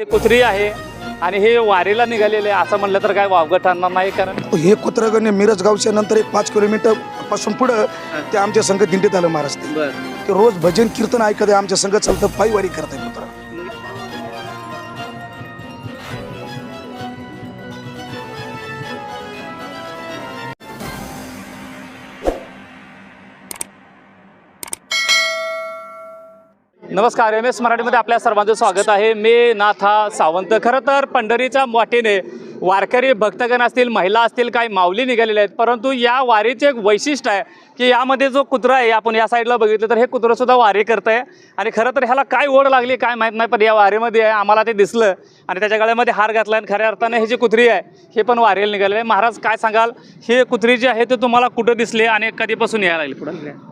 हे कुत्री आहे आणि हे वारीला निघालेले आहे. असं म्हणलं तर काय वावगं ठरणार नाही कारण हे कुत्रगणे मिरज गावच्या नंतर एक पाच किलोमीटरपासून पुढं ते आमच्या संघ दिंडीत आलं महाराज ते. ते रोज भजन कीर्तन ऐकत आहे आमच्या संघ चालतं पायवारी करत नमस्कार एम एस मराठीमध्ये आपल्या सर्वांचं स्वागत आहे. मी नाथा सावंत. खरं तर पंढरीच्या वाटेने वारकरी भक्तगण असतील महिला असतील काही माऊली निघालेल्या आहेत. परंतु या वारीचे एक वैशिष्ट्य आहे की यामध्ये जो कुत्रा आहे आपण या साईडला बघितलं तर हे कुत्रंसुद्धा वारी करत आहे आणि खरं तर ह्याला काय ओढ लागली काय माहीत नाही पण या वारीमध्ये आहे आम्हाला ते दिसलं. आणि त्याच्या गळ्यामध्ये हार घातला आणि खऱ्या अर्थाने हे जी कुत्री आहे हे पण वारीला निघाले आहे. महाराज काय सांगाल? हे कुत्री जी आहे ते तुम्हाला कुठं दिसले आणि कधीपासून यायला लागली? पुढे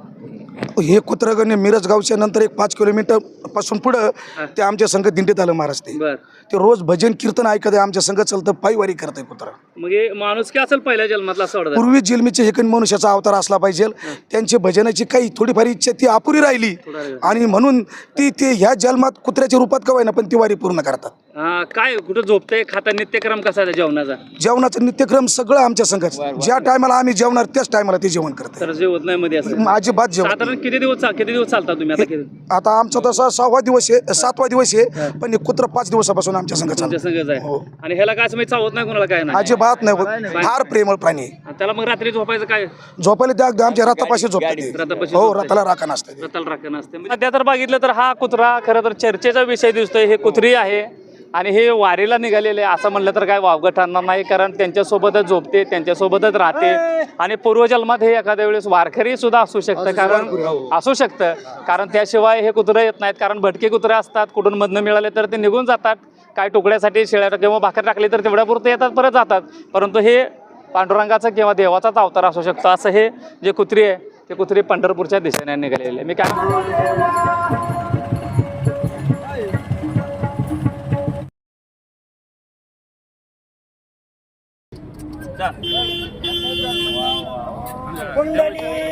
हे कुत्रगणे मिरज गावच्या नंतर एक पाच किलोमीटरपासून पुढं ते आमच्या संघ दिंडीत आलं महाराज ते. बरं. ते रोज भजन कीर्तन ऐकत आहे आमच्या संघ चालतं पायवारी करत आहे कुत्रा. मग हे माणूस काय असेल पहिल्या जन्मातला असं वाटतं? पूर्वी जिलमीचे हे काही मनुष्याचा अवतार असला पाहिजे. त्यांची भजनाची काही थोडीफार इच्छा ती अपुरी राहिली. आणि म्हणून ती ते ह्या जन्मात कुत्र्याच्या रूपात का ना पण ती वारी पूर्ण करतात. हा काय कुठं झोपतंय खाता नित्यक्रम कसा आहे जेवणाचा? जेवणाचं नित्यक्रम सगळं आमच्या संघात. ज्या टायमाला आम्ही जेवणार त्याच टायमाला ते जेवण करतात तर जेवत नाही मध्ये असं. अजिबात जेवण साधारण किती दिवस चा- किती दिवस चालता तुम्ही आता किती आता आमचा तसा सहावा दिवस आहे सातवा दिवस आहे पण हे कुत्र पाच दिवसापासून आमच्या संघ तुमच्या चालतं संगच हो. आहे आणि ह्याला काय असं माहिती चावत नाही कोणाला काय नाही? अजिबात नाही फार प्रेमळ प्राणी आहे. आणि त्याला मग रात्री झोपायचं काय? झोपायला त्या अगदी आमच्या रथापाशी झोपते रथापाशी हो. रथाला राखा नसते रताल राखण असते. सध्या तर बघितलं तर हा कुत्रा खरं तर चर्चेचा विषय दिसतोय. हे कुत्री आहे. आणि हे वारीला निघालेले आहे. असं म्हणलं तर काय वावगं ठरणार नाही कारण त्यांच्यासोबतच झोपते त्यांच्यासोबतच राहते. आणि पूर्वजन्मात हे एखाद्या वेळेस वारकरी सुद्धा असू शकतं कारण असू शकतं. कारण त्याशिवाय हे कुत्रे येत नाहीत कारण भटके कुत्रे असतात. कुठून मधनं मिळाले तर ते निघून जातात. काय तुकड्यासाठी शेळ्या किंवा भाकर टाकली तर तेवढ्यापुरते येतात परत जातात. परंतु हे पांडुरंगाचा किंवा देवाचाच अवतार असू शकतो. असं हे जे कुत्री आहे ते कुत्री पंढरपूरच्या दिशेने निघालेले. मी काय कुंडली कवरदार